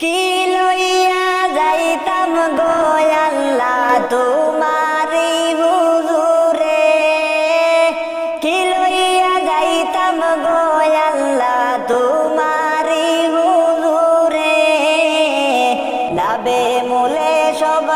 কি লইয়া যাইতাম গোয়াল্লা তোমারি হুজুরে? কি লইয়া যাইতাম গোয়াল্লা তোমারি হুজুরে? লাবে মুলে সব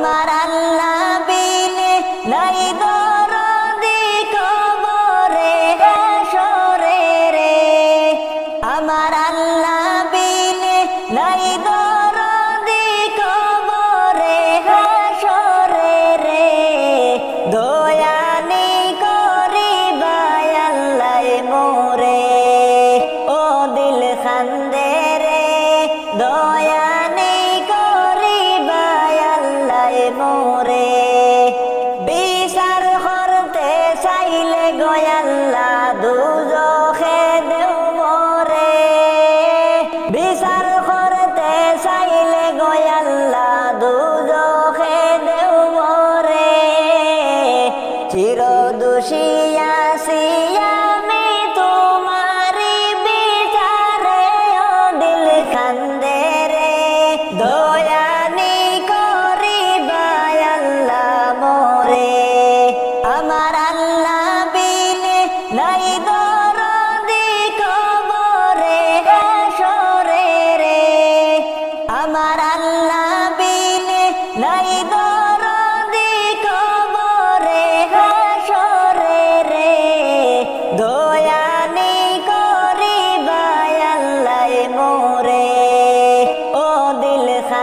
amar Allah. চির দোষিয়া শিয়া মে তোমারি বিচারে ও দিল খান্দে রে দয়ানি করি বায়াল্লা মোরে। আমার আল্লাহ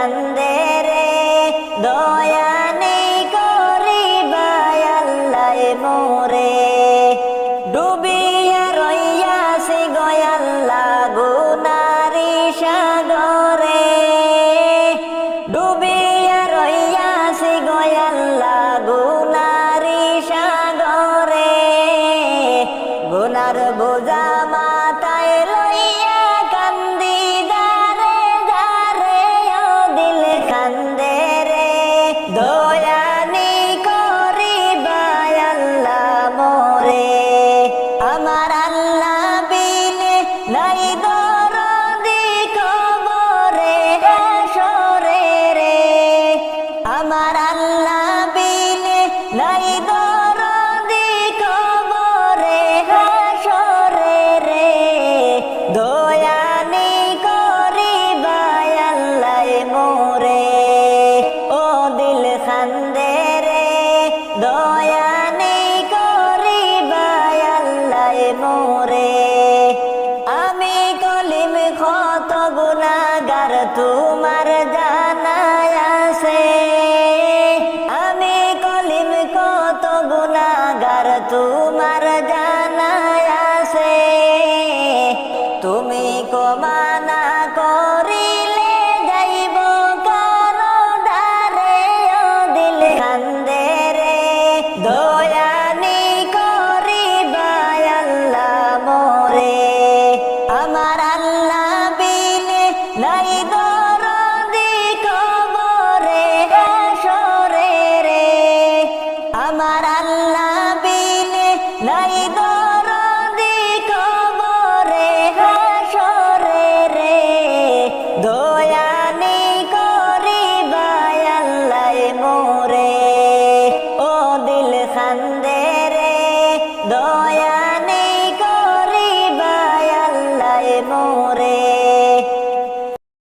বন্দে রে, দয়া নেই করি বায়াল্লাই মোরে। ডুবিয়া রইয়াছি গয়াল্লা গুনারি সাগরে। ডুবিয়া রইয়াছি গয়াল্লা গুনারি সাগরে। গুনার বোঝা আমার আল্লাহ বিলে নাই দরদি কবরে, হাসরে রে। দয়ানি করি আল্লাহ মোরে। ও দিল খান্দে রে দয়ানি করি আল্লাহ মোরে। আমি কলিম খত গুণাগার তুই মানা করিলে যাইব কারও ডারে ও দিল কান্দে রে। দয়ানি করিবা আল্লাহ মোরে। আমার আল্লাহ বিলে নাই দরদি কবরে আসরে রে। আমার আল্লাহ